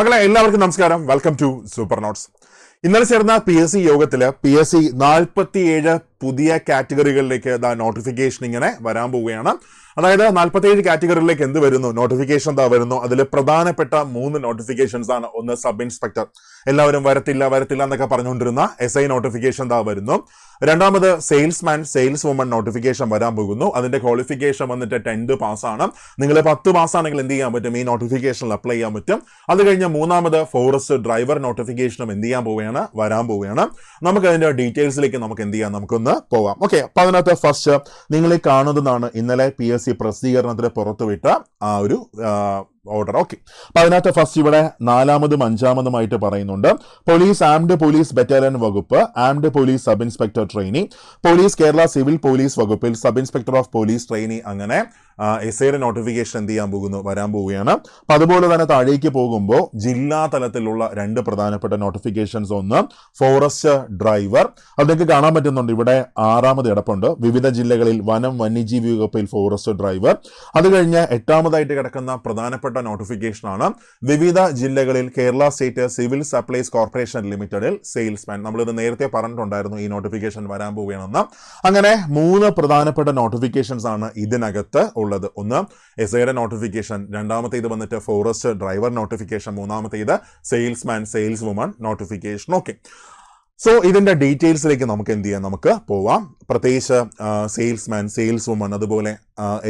മക്കളെ എല്ലാവർക്കും നമസ്കാരം. വെൽക്കം ടു സൂപ്പർ നോട്ട്സ് ഇന്നലെ ചേർന്ന പി എസ് സി യോഗത്തിൽ പി എസ് സി നാൽപ്പത്തിയേഴ് പുതിയ കാറ്റഗറികളിലേക്ക് നോട്ടിഫിക്കേഷൻ ഇങ്ങനെ വരാൻ പോവുകയാണ്. അതായത് നാൽപ്പത്തിയേഴ് കാറ്റഗറിയിലേക്ക് എന്ത് വരുന്നു? നോട്ടിഫിക്കേഷൻ എന്താ വരുന്നു. അതിൽ പ്രധാനപ്പെട്ട മൂന്ന് നോട്ടിഫിക്കേഷൻസ് ആണ് ഒന്ന് സബ് ഇൻസ്പെക്ടർ എല്ലാവരും വരത്തില്ല വരത്തില്ല എന്നൊക്കെ പറഞ്ഞുകൊണ്ടിരുന്ന എസ് ഐ നോട്ടിഫിക്കേഷൻ എന്താ വരുന്നു. രണ്ടാമത് സെയിൽസ്മാൻ സെയിൽസ് വുമൺ നോട്ടിഫിക്കേഷൻ വരാൻ പോകുന്നു. അതിന്റെ ക്വാളിഫിക്കേഷൻ വന്നിട്ട് ടെൻത്ത് പാസ്സാണ് നിങ്ങൾ പത്ത് പാസ്സാണെങ്കിൽ എന്ത് ചെയ്യാൻ പറ്റും? ഈ നോട്ടിഫിക്കേഷനിൽ അപ്ലൈ ചെയ്യാൻ പറ്റും. അത് കഴിഞ്ഞ് മൂന്നാമത് ഫോറസ്റ്റ് ഡ്രൈവർ നോട്ടിഫിക്കേഷനും എന്ത് ചെയ്യാൻ പോവുകയാണ്? വരാൻ പോവുകയാണ്. നമുക്ക് അതിന്റെ ഡീറ്റെയിൽസിലേക്ക് നമുക്ക് എന്ത് ചെയ്യാം? നമുക്കൊന്ന് പോവാം. ഓക്കെ അപ്പൊ അതിനകത്ത് ഫസ്റ്റ് നിങ്ങൾ കാണുന്നതാണ് ഇന്നലെ പി എസ് സി പ്രസിദ്ധീകരണത്തിൽ പുറത്തുവിട്ട ആ ഒരു ഓർഡർ ഓക്കെ അപ്പൊ അതിനകത്ത് ഫസ്റ്റ് ഇവിടെ നാലാമതും അഞ്ചാമതുമായിട്ട് പറയുന്നുണ്ട്. പോലീസ് ആംഡ് പോലീസ് ബറ്റാലിയൻ വകുപ്പ് armed police sub inspector trainee police Kerala civil police വകുപ്പിൽ sub inspector of police trainee അങ്ങനെ എസ് ഐയുടെ നോട്ടിഫിക്കേഷൻ എന്ത് ചെയ്യാൻ പോകുന്നു? വരാൻ പോവുകയാണ്. അപ്പൊ അതുപോലെ തന്നെ താഴേക്ക് പോകുമ്പോൾ ജില്ലാ തലത്തിലുള്ള രണ്ട് പ്രധാനപ്പെട്ട നോട്ടിഫിക്കേഷൻസ് ഒന്ന് ഫോറസ്റ്റ് ഡ്രൈവർ അത് നിങ്ങൾക്ക് കാണാൻ പറ്റുന്നുണ്ട്. ഇവിടെ ആറാമത് കിടപ്പുണ്ട്. വിവിധ ജില്ലകളിൽ വനം വന്യജീവി വകുപ്പിൽ ഫോറസ്റ്റ് ഡ്രൈവർ അത് കഴിഞ്ഞ് എട്ടാമതായിട്ട് കിടക്കുന്ന പ്രധാനപ്പെട്ട നോട്ടിഫിക്കേഷനാണ് വിവിധ ജില്ലകളിൽ Kerala state civil supplies corporation ലിമിറ്റഡിൽ സെയിൽസ്മാൻ. നമ്മളിത് നേരത്തെ പറഞ്ഞിട്ടുണ്ടായിരുന്നു ഈ നോട്ടിഫിക്കേഷൻ വരാൻ പോവുകയാണെന്ന്. അങ്ങനെ മൂന്ന് പ്രധാനപ്പെട്ട നോട്ടിഫിക്കേഷൻസ് ആണ് ഇതിനകത്ത് ഉള്ളത്. ഒന്ന് എസ് ഐയുടെ നോട്ടിഫിക്കേഷൻ രണ്ടാമത്തെ ഇത് വന്നിട്ട് ഫോറസ്റ്റ് ഡ്രൈവർ നോട്ടിഫിക്കേഷൻ മൂന്നാമത്തേത് salesman sales woman notification okay so ഇതിന്റെ ഡീറ്റെയിൽസിലേക്ക് നമുക്ക് എന്ത് ചെയ്യാം? നമുക്ക് പോവാം. പ്രത്യേകിച്ച് സെയിൽസ്മാൻ സെയിൽസ് വുമൺ അതുപോലെ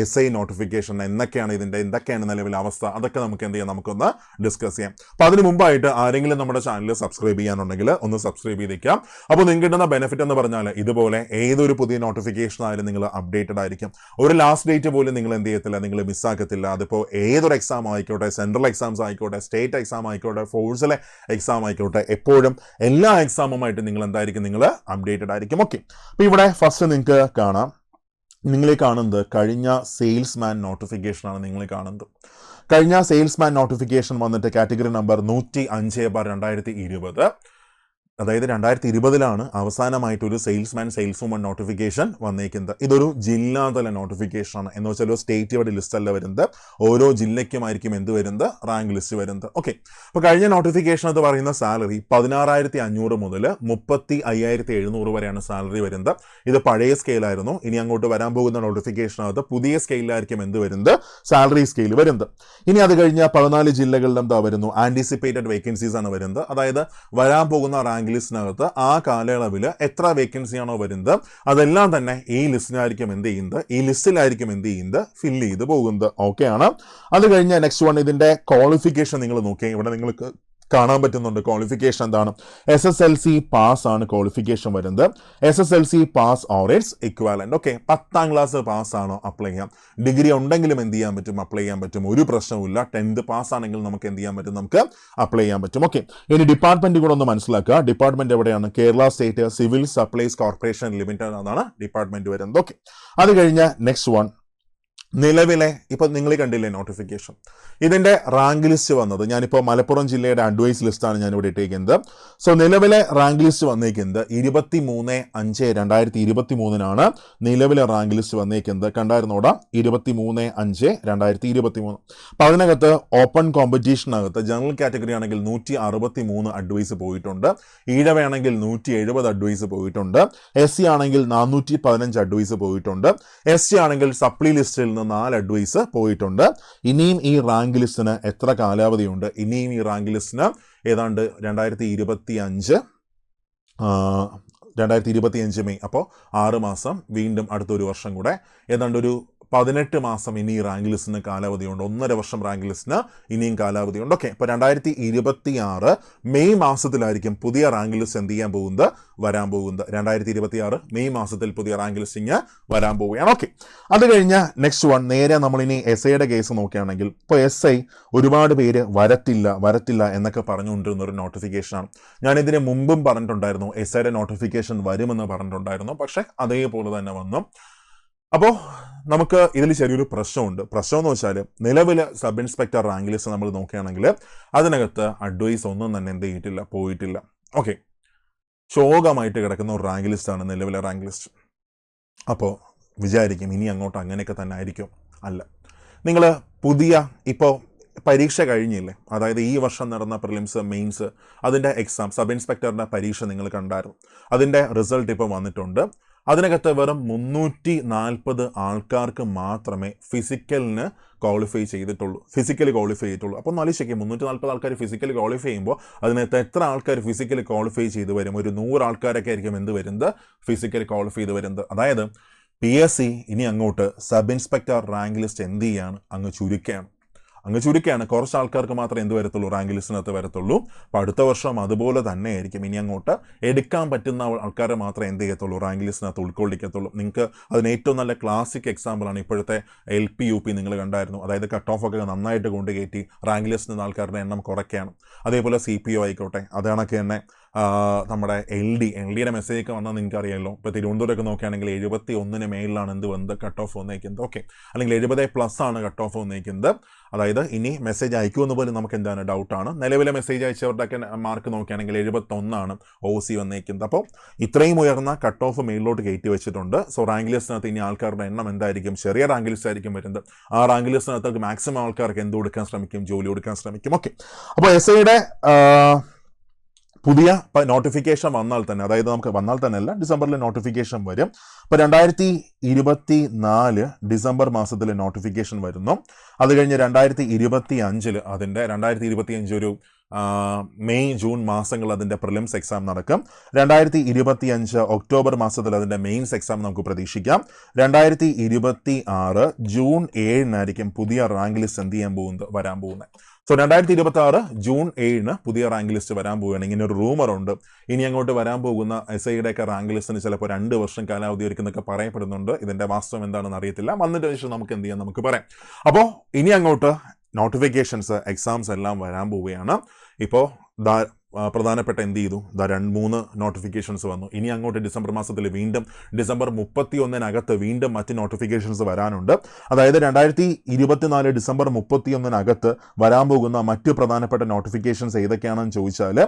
എസ് ഐ നോട്ടിഫിക്കേഷൻ എന്നൊക്കെയാണ് ഇതിന്റെ എന്തൊക്കെയാണ് നിലവിലെ അവസ്ഥ? അതൊക്കെ നമുക്ക് എന്ത് ചെയ്യാം? നമുക്കൊന്ന് ഡിസ്കസ് ചെയ്യാം. അപ്പൊ അതിന് മുമ്പായിട്ട് ആരെങ്കിലും നമ്മുടെ ചാനൽ സബ്സ്ക്രൈബ് ചെയ്യാനുണ്ടെങ്കിൽ ഒന്ന് സബ്സ്ക്രൈബ് ചെയ്തേക്കാം. അപ്പോൾ നിങ്ങൾക്ക് കിട്ടുന്ന ബെനിഫിറ്റ് എന്ന് പറഞ്ഞാൽ ഇതുപോലെ ഏതൊരു പുതിയ നോട്ടിഫിക്കേഷൻ ആയാലും നിങ്ങൾ അപ്ഡേറ്റഡ് ആയിരിക്കും. ഒരു ലാസ്റ്റ് ഡേറ്റ് പോലും നിങ്ങൾ എന്ത് ചെയ്യത്തില്ല നിങ്ങൾ മിസ്സാക്കത്തില്ല അതിപ്പോൾ ഏതൊരു എക്സാം ആയിക്കോട്ടെ സെൻട്രൽ എക്സാംസ് ആയിക്കോട്ടെ സ്റ്റേറ്റ് എക്സാം ആയിക്കോട്ടെ ഫോഴ്സിലെ എക്സാം ആയിക്കോട്ടെ എപ്പോഴും എല്ലാ എക്സാമുമായിട്ട് നിങ്ങൾ എന്തായിരിക്കും നിങ്ങൾ അപ്ഡേറ്റഡ് ആയിരിക്കും. ഓക്കെ അപ്പോൾ ഇവിടെ ഫസ്റ്റ് നിങ്ങൾക്ക് കാണാം. നിങ്ങളെ കാണുന്നത് കഴിഞ്ഞ സെയിൽസ്മാൻ നോട്ടിഫിക്കേഷനാണ് നിങ്ങളെ കാണുന്നത്. കഴിഞ്ഞ സെയിൽസ്മാൻ നോട്ടിഫിക്കേഷൻ വന്നിട്ട് കാറ്റഗറി നമ്പർ നൂറ്റി അഞ്ച് ബാർ രണ്ടായിരത്തി ഇരുപത്. അതായത് രണ്ടായിരത്തി ഇരുപതിലാണ് അവസാനമായിട്ടൊരു സെയിൽസ്മാൻ സെയിൽസ് വുമൺ നോട്ടിഫിക്കേഷൻ വന്നേക്കുന്നത്. ഇതൊരു ജില്ലാതല നോട്ടിഫിക്കേഷൻ ആണ് എന്ന് വെച്ചാൽ സ്റ്റേറ്റ് ഇവിടെ ലിസ്റ്റ് അല്ല വരുന്നത്. ഓരോ ജില്ലയ്ക്കുമായിരിക്കും എന്ത് വരുന്നത്? റാങ്ക് ലിസ്റ്റ് വരുന്നത്. ഓക്കെ. അപ്പോൾ കഴിഞ്ഞ നോട്ടിഫിക്കേഷൻ എന്ന് പറയുന്ന സാലറി പതിനാറായിരത്തി അഞ്ഞൂറ് മുതൽ മുപ്പത്തി അയ്യായിരത്തി എഴുന്നൂറ് വരെയാണ് സാലറി വരുന്നത്. ഇത് പഴയ സ്കെയിലായിരുന്നു. ഇനി അങ്ങോട്ട് വരാൻ പോകുന്ന നോട്ടിഫിക്കേഷനകത്ത് പുതിയ സ്കെയിലായിരിക്കും എന്ത് വരുന്നത്? സാലറി സ്കെയിൽ വരുന്നത്. ഇനി അത് കഴിഞ്ഞ പതിനാല് ജില്ലകളിലും എന്താ വരുന്നു? ആന്റിസിപ്പേറ്റഡ് വേക്കൻസീസ് ആണ് വരുന്നത്. അതായത് വരാൻ പോകുന്ന റാങ്ക് ലിസ്റ്റിനകത്ത് ആ കാലയളവിൽ എത്ര വേക്കൻസിയാണോ വരുന്നത് അതെല്ലാം തന്നെ ഈ ലിസ്റ്റിനായിരിക്കും എന്ത് ചെയ്യുന്നത് ഈ ലിസ്റ്റിലായിരിക്കും എന്ത് ചെയ്യുന്നത് ഫില്ല് ചെയ്ത് പോകുന്നത്. ഓക്കെ ആണ്. അത് കഴിഞ്ഞ് നെക്സ്റ്റ് വൺ ഇതിന്റെ ക്വാളിഫിക്കേഷൻ നിങ്ങൾ നോക്കിയാൽ ഇവിടെ നിങ്ങൾക്ക് കാണാൻ പറ്റുന്നുണ്ട്. ക്വാളിഫിക്കേഷൻ എന്താണ്? S S L C pass ആണ് ക്വാളിഫിക്കേഷൻ വരുന്നത്. S S L C pass or its equivalent okay പത്താം ക്ലാസ് പാസ് ആണോ അപ്ലൈ ചെയ്യാം? ഡിഗ്രി ഉണ്ടെങ്കിലും എന്ത് ചെയ്യാൻ പറ്റും? അപ്ലൈ ചെയ്യാൻ പറ്റും. ഒരു പ്രശ്നവുമില്ല. ടെൻത്ത് പാസ് ആണെങ്കിൽ നമുക്ക് എന്ത് ചെയ്യാൻ പറ്റും? നമുക്ക് അപ്ലൈ ചെയ്യാൻ പറ്റും. ഓക്കെ ഇനി ഡിപ്പാർട്ട്മെന്റ് കൂടെ ഒന്ന് മനസ്സിലാക്കുക. ഡിപ്പാർട്ട്മെന്റ് എവിടെയാണ്? Kerala state civil supplies corporation limited എന്നാണ് ഡിപ്പാർട്ട്മെന്റ് വരുന്നത്. ഓക്കെ അത് കഴിഞ്ഞ് നെക്സ്റ്റ് വൺ നിലവിലെ ഇപ്പൊ നിങ്ങൾ കണ്ടില്ലേ നോട്ടിഫിക്കേഷൻ ഇതിന്റെ റാങ്ക് ലിസ്റ്റ് വന്നത് ഞാനിപ്പോൾ മലപ്പുറം ജില്ലയുടെ അഡ്വൈസ് ലിസ്റ്റാണ് ഞാൻ ഇവിടെ ഇട്ടേക്കുന്നത്. സോ നിലവിലെ റാങ്ക് ലിസ്റ്റ് വന്നേക്കുന്നത് ഇരുപത്തി മൂന്ന് അഞ്ച് രണ്ടായിരത്തി ഇരുപത്തി മൂന്നിനാണ് നിലവിലെ റാങ്ക് ലിസ്റ്റ് വന്നേക്കുന്നത്. കണ്ടായിരുന്നോടാ? ഇരുപത്തി മൂന്ന് അഞ്ച് രണ്ടായിരത്തി ഇരുപത്തി മൂന്ന് അപ്പൊ അതിനകത്ത് ഓപ്പൺ കോമ്പറ്റീഷനകത്ത് ജനറൽ കാറ്റഗറി ആണെങ്കിൽ നൂറ്റി അറുപത്തി മൂന്ന് അഡ്വൈസ് പോയിട്ടുണ്ട്. ഈഴവയാണെങ്കിൽ നൂറ്റി എഴുപത് അഡ്വൈസ് പോയിട്ടുണ്ട്. എസ് സി ആണെങ്കിൽ നാനൂറ്റി പതിനഞ്ച് അഡ്വൈസ് പോയിട്ടുണ്ട്. എസ് സി ആണെങ്കിൽ സപ്ലി ലിസ്റ്റിൽ നിന്ന് നാല് അഡ്വൈസ് പോയിട്ടുണ്ട്. ഇനിയും ഈ റാങ്ക് ലിസ്റ്റിന് എത്ര കാലാവധിയുണ്ട്? ഇനിയും ഈ റാങ്ക് ലിസ്റ്റിന് ഏതാണ്ട് രണ്ടായിരത്തി ഇരുപത്തി അഞ്ച് രണ്ടായിരത്തി ഇരുപത്തി അഞ്ച് മെയ്. അപ്പോൾ ആറ് മാസം വീണ്ടും അടുത്തൊരു വർഷം കൂടെ. ഏതാണ്ട് ഒരു പതിനെട്ട് മാസം ഇനി റാങ്ക് ലിസ്റ്റിന് കാലാവധിയുണ്ട് ഒന്നര വർഷം റാങ്ക് ലിസ്റ്റിന് ഇനിയും കാലാവധിയുണ്ട് ഓക്കെ ഇപ്പോൾ രണ്ടായിരത്തി ഇരുപത്തി ആറ് മെയ് മാസത്തിലായിരിക്കും പുതിയ റാങ്ക് ലിസ്റ്റ് എന്ത് ചെയ്യാൻ പോകുന്നത്? വരാൻ പോകുന്നത്. രണ്ടായിരത്തി ഇരുപത്തി ആറ് മെയ് മാസത്തിൽ പുതിയ റാങ്ക് ലിസ്റ്റിങ് വരാൻ പോവുകയാണ്. ഓക്കെ അത് കഴിഞ്ഞ് നെക്സ്റ്റ് വൺ നേരെ നമ്മൾ ഇനി എസ് ഐയുടെ കേസ് നോക്കുകയാണെങ്കിൽ ഇപ്പോൾ എസ് ഐ ഒരുപാട് പേര് വരത്തില്ല വരത്തില്ല എന്നൊക്കെ പറഞ്ഞുകൊണ്ടിരുന്ന ഒരു നോട്ടിഫിക്കേഷനാണ്. ഞാൻ ഇതിന് മുമ്പും പറഞ്ഞിട്ടുണ്ടായിരുന്നു എസ് ഐയുടെ നോട്ടിഫിക്കേഷൻ വരുമെന്ന് പറഞ്ഞിട്ടുണ്ടായിരുന്നു. പക്ഷേ അതേപോലെ തന്നെ വന്നു. അപ്പോൾ നമുക്ക് ഇതിൽ ചെറിയൊരു പ്രശ്നമുണ്ട്. പ്രശ്നം എന്ന് വെച്ചാൽ നിലവിൽ സബ് ഇൻസ്പെക്ടർ റാങ്ക് ലിസ്റ്റ് നമ്മൾ നോക്കുകയാണെങ്കിൽ അതിനകത്ത് അഡ്വൈസ് ഒന്നും തന്നെ എന്ത് ചെയ്തിട്ടില്ല പോയിട്ടില്ല. ഓക്കെ. ശോകമായിട്ട് കിടക്കുന്ന ഒരു റാങ്ക് ലിസ്റ്റാണ് നിലവിലെ റാങ്ക് ലിസ്റ്റ്. അപ്പോൾ വിചാരിക്കും ഇനി അങ്ങോട്ട് അങ്ങനെയൊക്കെ തന്നെ ആയിരിക്കും. അല്ല. നിങ്ങൾ പുതിയ ഇപ്പോൾ പരീക്ഷ കഴിഞ്ഞില്ലേ? അതായത് ഈ വർഷം നടന്ന പ്രിലിംസ് മെയിൻസ് അതിന്റെ എക്സാം സബ് ഇൻസ്പെക്ടറിന്റെ പരീക്ഷ നിങ്ങൾ കണ്ടായിരുന്നു. അതിന്റെ റിസൾട്ട് ഇപ്പോൾ വന്നിട്ടുണ്ട്. അതിനകത്ത് വെറും മുന്നൂറ്റി നാൽപ്പത് ആൾക്കാർക്ക് മാത്രമേ ഫിസിക്കലിന് ക്വാളിഫൈ ചെയ്തിട്ടുള്ളൂ ഫിസിക്കലി ക്വാളിഫൈ ചെയ്തിട്ടുള്ളൂ. അപ്പോൾ നാലിശയ്ക്ക് മുന്നൂറ്റി നാൽപ്പത് ആൾക്കാർ ഫിസിക്കലി ക്വാളിഫൈ ചെയ്യുമ്പോൾ അതിനകത്ത് എത്ര ആൾക്കാർ ഫിസിക്കലി ക്വാളിഫൈ ചെയ്ത് വരും? ഒരു നൂറ് ആൾക്കാരൊക്കെ ആയിരിക്കും എന്ത് വരുന്നത്? ഫിസിക്കലി ക്വാളിഫൈ ചെയ്ത് വരുന്നത്. അതായത് പി എസ് സി ഇനി അങ്ങോട്ട് സബ് ഇൻസ്പെക്ടർ റാങ്ക് ലിസ്റ്റ് എന്ത് ചെയ്യാണ്? അങ്ങ് ചുരുക്കുകയാണ്. അങ്ങ് ചുരുക്കുകയാണ് കുറച്ച് ആൾക്കാർക്ക് മാത്രമേ എന്ത് വരത്തുള്ളൂ? റാങ്ക് ലിസ്റ്റിനകത്ത് വരത്തുള്ളൂ. അപ്പോൾ അടുത്ത വർഷം അതുപോലെ തന്നെ ആയിരിക്കും ഇനി അങ്ങോട്ട് എടുക്കാൻ പറ്റുന്ന ആൾക്കാരെ മാത്രമേ എന്ത് ചെയ്യത്തുള്ളൂ? റാങ്ക് ലിസ്റ്റിനകത്ത് ഉൾക്കൊള്ളിക്കത്തുള്ളൂ. നിങ്ങൾക്ക് അതിന് ഏറ്റവും നല്ല ക്ലാസിക് എക്സാമ്പിളാണ് ഇപ്പോഴത്തെ എൽ പി യു പി നിങ്ങൾ കണ്ടായിരുന്നു. അതായത് കട്ട് ഓഫ് ഒക്കെ നന്നായിട്ട് കൊണ്ട് കയറ്റി റാങ്ക് ലിസ്റ്റിൽ നിന്ന് ആൾക്കാരുടെ എണ്ണം കുറയ്ക്കുകയാണ്. അതേപോലെ സി പി ഒ ആയിക്കോട്ടെ. അതേണക്ക് തന്നെ. നമ്മുടെ എൽ ഡി എൽ ഡിയുടെ മെസ്സേജ് ഒക്കെ വന്നാൽ നിങ്ങൾക്ക് അറിയാമല്ലോ ഇപ്പോൾ തിരുവനന്തപുരമൊക്കെ നോക്കുകയാണെങ്കിൽ എഴുപത്തി ഒന്നിന് മേളിലാണ് എന്ത് വന്നത്? കട്ട് ഓഫ് വന്നേക്കുന്നത്. ഓക്കെ അല്ലെങ്കിൽ എഴുപത് പ്ലസ് ആണ് കട്ട് ഓഫ് വന്നേക്കുന്നത്. അതായത് ഇനി മെസ്സേജ് അയക്കുമെന്ന് പോലും നമുക്ക് എന്താണ്? ഡൗട്ടാണ് നിലവിലെ മെസ്സേജ് അയച്ചവരുടെയൊക്കെ മാർക്ക് നോക്കുകയാണെങ്കിൽ എഴുപത്തൊന്നാണ് ഒ സി വന്നേക്കുന്നത്. അപ്പോൾ ഇത്രയും ഉയർന്ന കട്ട് ഓഫ് മേളിലോട്ട് കയറ്റി വെച്ചിട്ടുണ്ട്. സോ റാങ്ക് ലിസ്റ്റിനകത്ത് ഇനി ആൾക്കാരുടെ എണ്ണം എന്തായിരിക്കും? ചെറിയ റാങ്ക് ലിസ്റ്റ് ആയിരിക്കും വരുന്നത്. ആ റാങ്ക് ലിസ്റ്റിനകത്ത് മാക്സിമം ആൾക്കാർക്ക് എന്ത് കൊടുക്കാൻ ശ്രമിക്കും? ജോലി കൊടുക്കാൻ ശ്രമിക്കും. ഓക്കെ അപ്പോൾ എസ് ഐയുടെ പുതിയ നോട്ടിഫിക്കേഷൻ വന്നാൽ തന്നെ അതായത് നമുക്ക് വന്നാൽ തന്നെ അല്ല ഡിസംബറിൽ നോട്ടിഫിക്കേഷൻ വരും. ഇപ്പോൾ രണ്ടായിരത്തി ഇരുപത്തി നാല് ഡിസംബർ മാസത്തിൽ നോട്ടിഫിക്കേഷൻ വരുന്നു. അത് കഴിഞ്ഞ് രണ്ടായിരത്തി ഇരുപത്തി അഞ്ചിൽ അതിന്റെ രണ്ടായിരത്തി ഇരുപത്തി അഞ്ച് ഒരു മെയ് ജൂൺ മാസങ്ങളിൽ അതിന്റെ പ്രിലിംസ് എക്സാം നടക്കും. രണ്ടായിരത്തി ഇരുപത്തി അഞ്ച് ഒക്ടോബർ മാസത്തിൽ അതിന്റെ മെയിൻസ് എക്സാം നമുക്ക് പ്രതീക്ഷിക്കാം. രണ്ടായിരത്തി ഇരുപത്തി ആറ് ജൂൺ ഏഴിനായിരിക്കും പുതിയ റാങ്ക് ലിസ്റ്റ് എന്ത് ചെയ്യാൻ പോകുന്നത് വരാൻ പോകുന്നത്. സോ രണ്ടായിരത്തി ഇരുപത്തി ആറ് ജൂൺ ഏഴിന് പുതിയ റാങ്ക് ലിസ്റ്റ് വരാൻ പോവുകയാണ്. ഇങ്ങനെ ഒരു റൂമർ ഉണ്ട്. ഇനി അങ്ങോട്ട് വരാൻ പോകുന്ന എസ് ഐയുടെ ഒക്കെ റാങ്ക് ലിസ്റ്റിന് ചിലപ്പോൾ രണ്ട് വർഷം കാലാവധി ഒരുക്കുന്നൊക്കെ പറയപ്പെടുന്നുണ്ട്. ഇതിന്റെ വാസ്തവം എന്താണെന്ന് അറിയത്തില്ല. വന്നിട്ട് ശേഷം നമുക്ക് എന്ത് ചെയ്യാം? നമുക്ക് പറയാം. അപ്പോൾ ഇനി അങ്ങോട്ട് നോട്ടിഫിക്കേഷൻസ് എക്സാംസ് എല്ലാം വരാൻ പോവുകയാണ്. ഇപ്പോൾ പ്രധാനപ്പെട്ട എന്ത് ചെയ്തു? ദാ രണ്ട് മൂന്ന് നോട്ടിഫിക്കേഷൻസ് വന്നു. ഇനി അങ്ങോട്ട് ഡിസംബർ മാസത്തിൽ വീണ്ടും ഡിസംബർ മുപ്പത്തി ഒന്നിനകത്ത് വീണ്ടും മറ്റ് നോട്ടിഫിക്കേഷൻസ് വരാനുണ്ട്. അതായത് രണ്ടായിരത്തി ഇരുപത്തിനാല് ഡിസംബർ മുപ്പത്തി ഒന്നിനകത്ത് വരാൻ പോകുന്ന മറ്റ് പ്രധാനപ്പെട്ട നോട്ടിഫിക്കേഷൻസ് ഏതൊക്കെയാണെന്ന് ചോദിച്ചാൽ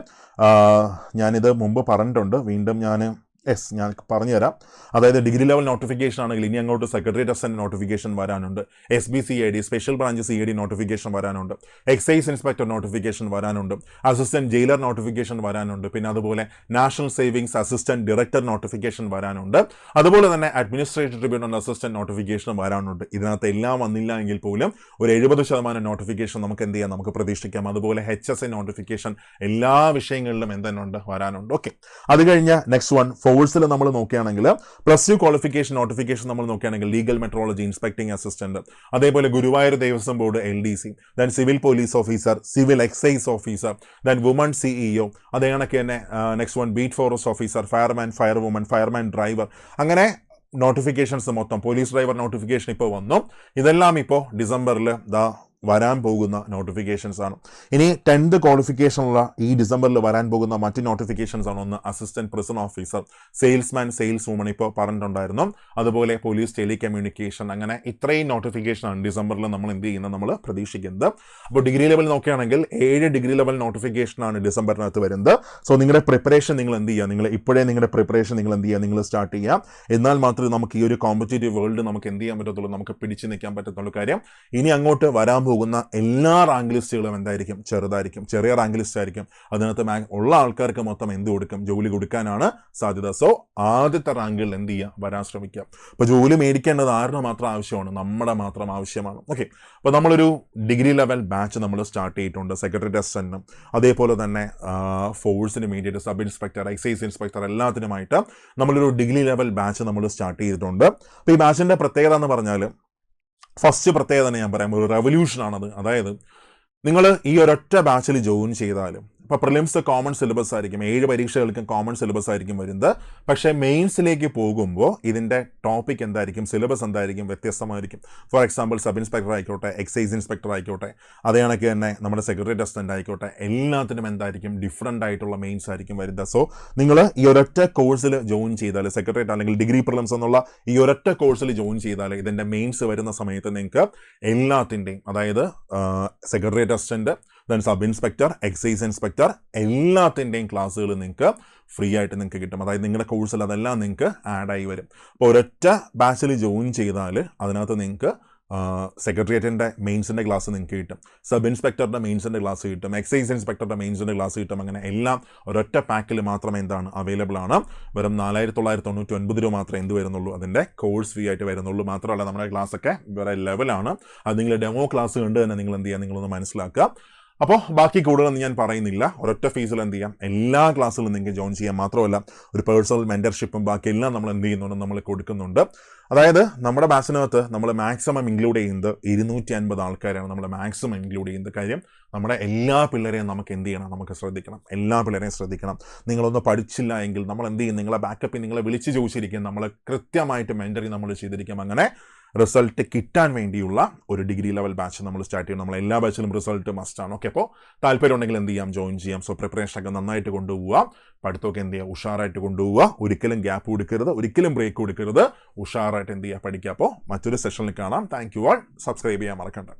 ഞാനിത് മുമ്പ് പറഞ്ഞിട്ടുണ്ട്. വീണ്ടും ഞാൻ യെസ് ഞാൻ പറഞ്ഞുതരാം. അതായത് ഡിഗ്രി ലെവൽ നോട്ടിഫിക്കേഷൻ ആണെങ്കിൽ ഇനി അങ്ങോട്ട് സെക്രട്ടറി അസിസ്റ്റന്റ് നോട്ടിഫിക്കേഷൻ വരാനുണ്ട്. S B C I D special branch C I D notification വരാനുണ്ട്. എക്സൈസ് ഇൻസ്പെക്ടർ നോട്ടിഫിക്കേഷൻ വരാനുണ്ട്. അസിസ്റ്റന്റ് ജയിലർ നോട്ടിഫിക്കേഷൻ വരാനുണ്ട്. പിന്നെ അതുപോലെ national savings assistant director notification വരാനുണ്ട്. അതുപോലെ തന്നെ അഡ്മിനിസ്ട്രേറ്റീവ് ട്രിബ്യൂണൽ അസിസ്റ്റന്റ് നോട്ടിഫിക്കേഷൻ വരാനുണ്ട്. ഇതിനകത്ത് എല്ലാം വന്നില്ല എങ്കിൽ പോലും ഒരു എഴുപത് ശതമാനം നോട്ടിഫിക്കേഷൻ നമുക്ക് എന്ത് ചെയ്യാം? നമുക്ക് പ്രതീക്ഷിക്കാം. അതുപോലെ എച്ച് എസ് എ നോട്ടിഫിക്കേഷൻ എല്ലാ വിഷയങ്ങളിലും എന്തെന്നുണ്ട്? വരാനുണ്ട്. ഓക്കെ അത് കഴിഞ്ഞ് നെക്സ്റ്റ് വൺ ഫോഴ്സിൽ നമ്മൾ നോക്കുകയാണെങ്കിൽ പ്ലസ് ടു ക്വാളിഫിക്കേഷൻ നോട്ടിഫിക്കേഷൻ നമ്മൾ നോക്കുകയാണെങ്കിൽ ലീഗൽ മെട്രോളജി ഇൻസ്പെക്ടിംഗ് അസിസ്റ്റന്റ് അതേപോലെ Guruvayur Devaswom board L D C then civil police officer civil excise officer then woman CEO അതേ കണക്ക് തന്നെ next one beat forest officer fireman fire woman fireman driver അങ്ങനെ notifications മൊത്തം police driver notification ഇപ്പോൾ വന്നു. ഇതെല്ലാം ഇപ്പോൾ ഡിസംബറിൽ ദാ വരാൻ പോകുന്ന നോട്ടിഫിക്കേഷൻസ് ആണ്. ഇനി ടെൻത്ത് ക്വാളിഫിക്കേഷനുള്ള ഈ ഡിസംബറിൽ വരാൻ പോകുന്ന മറ്റ് നോട്ടിഫിക്കേഷൻസ് ആണ് ഒന്ന് assistant prison officer salesman sales woman ഇപ്പോൾ പറഞ്ഞിട്ടുണ്ടായിരുന്നു. അതുപോലെ പോലീസ് ടെലികമ്യൂണിക്കേഷൻ അങ്ങനെ ഇത്രയും നോട്ടിഫിക്കേഷൻ ആണ് ഡിസംബറിൽ നമ്മൾ എന്ത് ചെയ്യുന്നത് നമ്മൾ പ്രതീക്ഷിക്കുന്നത്. അപ്പോൾ ഡിഗ്രി ലെവൽ നോക്കുകയാണെങ്കിൽ ഏഴ് ഡിഗ്രി ലെവൽ നോട്ടിഫിക്കേഷൻ ആണ് ഡിസംബറിനകത്ത് വരുന്നത്. സോ നിങ്ങളുടെ പ്രിപ്പറേഷൻ നിങ്ങൾ എന്ത് ചെയ്യുക? നിങ്ങൾ ഇപ്പോഴേ നിങ്ങളുടെ പ്രിപ്പറേഷൻ നിങ്ങൾ എന്ത് ചെയ്യുക? നിങ്ങൾ സ്റ്റാർട്ട് ചെയ്യുക. എന്നാൽ മാത്രമേ നമുക്ക് ഈ ഒരു കോമ്പറ്റേറ്റീവ് വേൾഡ് നമുക്ക് എന്ത് ചെയ്യാൻ പറ്റത്തുള്ളൂ? നമുക്ക് പിടിച്ചു നിൽക്കാൻ പറ്റത്തുള്ളൂ കാര്യം. ഇനി അങ്ങോട്ട് വരാൻ പോകുന്ന എല്ലാ റാങ്ക് ലിസ്റ്റുകളും എന്തായിരിക്കും? ചെറുതായിരിക്കും. ചെറിയ റാങ്ക് ലിസ്റ്റ് ആയിരിക്കും. അതിനകത്ത് മാ- ഉള്ള ആൾക്കാർക്ക് മൊത്തം എന്ത് കൊടുക്കും? ജോലി കൊടുക്കാനാണ് സാധ്യത. സോ ആദ്യത്തെ റാങ്കിൽ എന്ത് ചെയ്യുക? വരാൻ ശ്രമിക്കുക. അപ്പോൾ ജോലി മേടിക്കേണ്ടത് ആരുടെ മാത്രം ആവശ്യമാണ്. നമ്മുടെ മാത്രം ആവശ്യമാണ്. ഓക്കെ അപ്പോൾ നമ്മളൊരു ഡിഗ്രി ലെവൽ ബാച്ച് നമ്മൾ സ്റ്റാർട്ട് ചെയ്തിട്ടുണ്ട്. സെക്രട്ടറി അസിസ്റ്റന്റിനും അതേപോലെ തന്നെ ഫോഴ്സിന് വേണ്ടിയിട്ട് സബ് ഇൻസ്പെക്ടർ എക്സൈസ് ഇൻസ്പെക്ടർ എല്ലാത്തിനുമായിട്ട് നമ്മളൊരു ഡിഗ്രി ലെവൽ ബാച്ച് നമ്മൾ സ്റ്റാർട്ട് ചെയ്തിട്ടുണ്ട്. അപ്പോൾ ഈ ബാച്ചിന്റെ പ്രത്യേകത എന്ന് പറഞ്ഞാൽ ഫസ്റ്റ് പ്രത്യേകത തന്നെ ഞാൻ പറയാം ഒരു റെവല്യൂഷനാണത് അതായത് നിങ്ങൾ ഈ ഒരൊറ്റ ബാച്ചിൽ ജോയിൻ ചെയ്താലും ഇപ്പോൾ പ്രിലിംസ് കോമൺ സിലബസ് ആയിരിക്കും. ഏഴ് പരീക്ഷകൾക്കും കോമൺ സിലബസ് ആയിരിക്കും വരുന്നത്. പക്ഷേ മെയിൻസിലേക്ക് പോകുമ്പോൾ ഇതിന്റെ ടോപ്പിക് എന്തായിരിക്കും? സിലബസ് എന്തായിരിക്കും? വ്യത്യസ്തമായിരിക്കും. ഫോർ എക്സാമ്പിൾ സബ് ഇൻസ്പെക്ടർ ആയിക്കോട്ടെ എക്സൈസ് ഇൻസ്പെക്ടർ ആയിക്കോട്ടെ അതേ കണക്ക് തന്നെ നമ്മുടെ സെക്രട്ടറി അസിസ്റ്റന്റ് ആയിക്കോട്ടെ എല്ലാത്തിനും എന്തായിരിക്കും? ഡിഫറെന്റ് ആയിട്ടുള്ള മെയിൻസ് ആയിരിക്കും വരുന്നത്. സോ നിങ്ങൾ ഈ ഒരൊറ്റ കോഴ്സിൽ ജോയിൻ ചെയ്താൽ സെക്രട്ടറിയേറ്റ് അല്ലെങ്കിൽ ഡിഗ്രി പ്രിലിംസ് എന്നുള്ള ഈ ഒരൊറ്റ കോഴ്സിൽ ജോയിൻ ചെയ്താൽ ഇതിന്റെ മെയിൻസ് വരുന്ന സമയത്ത് നിങ്ങൾക്ക് എല്ലാത്തിന്റെയും അതായത് secretariat assistant then sub inspector excise inspector എല്ലാത്തിന്റെയും ക്ലാസ്സുകൾ നിങ്ങൾക്ക് ഫ്രീ ആയിട്ട് നിങ്ങൾക്ക് കിട്ടും. അതായത് നിങ്ങളുടെ കോഴ്സിൽ അതെല്ലാം നിങ്ങൾക്ക് ആഡായി വരും. അപ്പോൾ ഒരൊറ്റ ബാച്ചിൽ ജോയിൻ ചെയ്താൽ അതിനകത്ത് നിങ്ങൾക്ക് സെക്രട്ടേറിയറ്റിന്റെ മെയിൻസിന്റെ ക്ലാസ് നിങ്ങൾക്ക് കിട്ടും. സബ് ഇൻസ്പെക്ടറുടെ മെയിൻസിന്റെ ക്ലാസ് കിട്ടും. എക്സൈസ് ഇൻസ്പെക്ടറുടെ മെയിൻസിന്റെ ക്ലാസ് കിട്ടും. അങ്ങനെ എല്ലാം ഒരൊറ്റ പാക്കിൽ മാത്രമേ എന്താണ് അവൈലബിൾ ആണ്. വെറും നാലായിരത്തി തൊള്ളായിരത്തി തൊണ്ണൂറ്റി ഒൻപത് രൂപ മാത്രമേ എന്ത് വരുന്നുള്ളൂ? അതിന്റെ കോഴ്സ് ഫീ ആയിട്ട് വരുന്നുള്ളൂ. മാത്രമല്ല നമ്മുടെ ക്ലാസ്സൊക്കെ വേറെ ലെവലാണ് അത് നിങ്ങൾ ഡെമോ ക്ലാസ് കണ്ട് തന്നെ നിങ്ങൾ എന്ത് ചെയ്യുക? നിങ്ങളൊന്ന് മനസ്സിലാക്കുക. അപ്പോൾ ബാക്കി കൂടുതലൊന്നും ഞാൻ പറയുന്നില്ല. ഒരൊറ്റ ഫീസിൽ എന്ത് ചെയ്യാം? എല്ലാ ക്ലാസ്സിലും നിങ്ങൾക്ക് ജോയിൻ ചെയ്യാം. മാത്രമല്ല ഒരു പേഴ്സണൽ മെന്റർഷിപ്പും ബാക്കി എല്ലാം നമ്മൾ എന്ത് ചെയ്യുന്നുണ്ട്? നമ്മൾ കൊടുക്കുന്നുണ്ട്. അതായത് നമ്മുടെ ബാച്ചിനകത്ത് നമ്മൾ മാക്സിമം ഇൻക്ലൂഡ് ചെയ്യുന്നത് ഇരുന്നൂറ്റി അൻപത് ആൾക്കാരാണ് നമ്മൾ മാക്സിമം ഇൻക്ലൂഡ് ചെയ്യുന്നത്. കാര്യം നമ്മുടെ എല്ലാ പിള്ളേരെയും നമുക്ക് എന്ത് ചെയ്യണം? നമുക്ക് ശ്രദ്ധിക്കണം. എല്ലാ പിള്ളേരെയും ശ്രദ്ധിക്കണം. നിങ്ങളൊന്ന് പഠിച്ചില്ല എങ്കിൽ നമ്മൾ എന്ത് ചെയ്യും? നിങ്ങളെ ബാക്കപ്പിൽ നിങ്ങളെ വിളിച്ച് ചോദിച്ചിരിക്കും. നമ്മൾ കൃത്യമായിട്ട് മെന്ററി നമ്മൾ ചെയ്തിരിക്കും. അങ്ങനെ റിസൾട്ട് കിട്ടാൻ വേണ്ടിയുള്ള ഒരു ഡിഗ്രി ലെവൽ ബാച്ച് നമ്മൾ സ്റ്റാർട്ട് ചെയ്യണം. നമ്മൾ എല്ലാ ബാച്ചിലും റിസൾട്ട് മസ്റ്റാണ് ഓക്കെ അപ്പോൾ താല്പര്യം ഉണ്ടെങ്കിൽ എന്ത് ചെയ്യാം? ജോയിൻ ചെയ്യാം. സോ പ്രിപ്പറേഷൻ ഒക്കെ നന്നായിട്ട് കൊണ്ടുപോവുക. പഠിത്തമൊക്കെ എന്ത് ചെയ്യുക ഉഷാറായിട്ട് കൊണ്ടുപോവുക. ഒരിക്കലും ഗ്യാപ്പ് കൊടുക്കരുത്. ഒരിക്കലും ബ്രേക്ക് കൊടുക്കരുത്. ഉഷാറായിട്ട് എന്ത് ചെയ്യുക പഠിക്കുക. അപ്പോൾ മറ്റൊരു സെഷനിൽ കാണാം. താങ്ക് യു ആൾ സബ്സ്ക്രൈബ് ചെയ്യാൻ മറക്കണ്ട.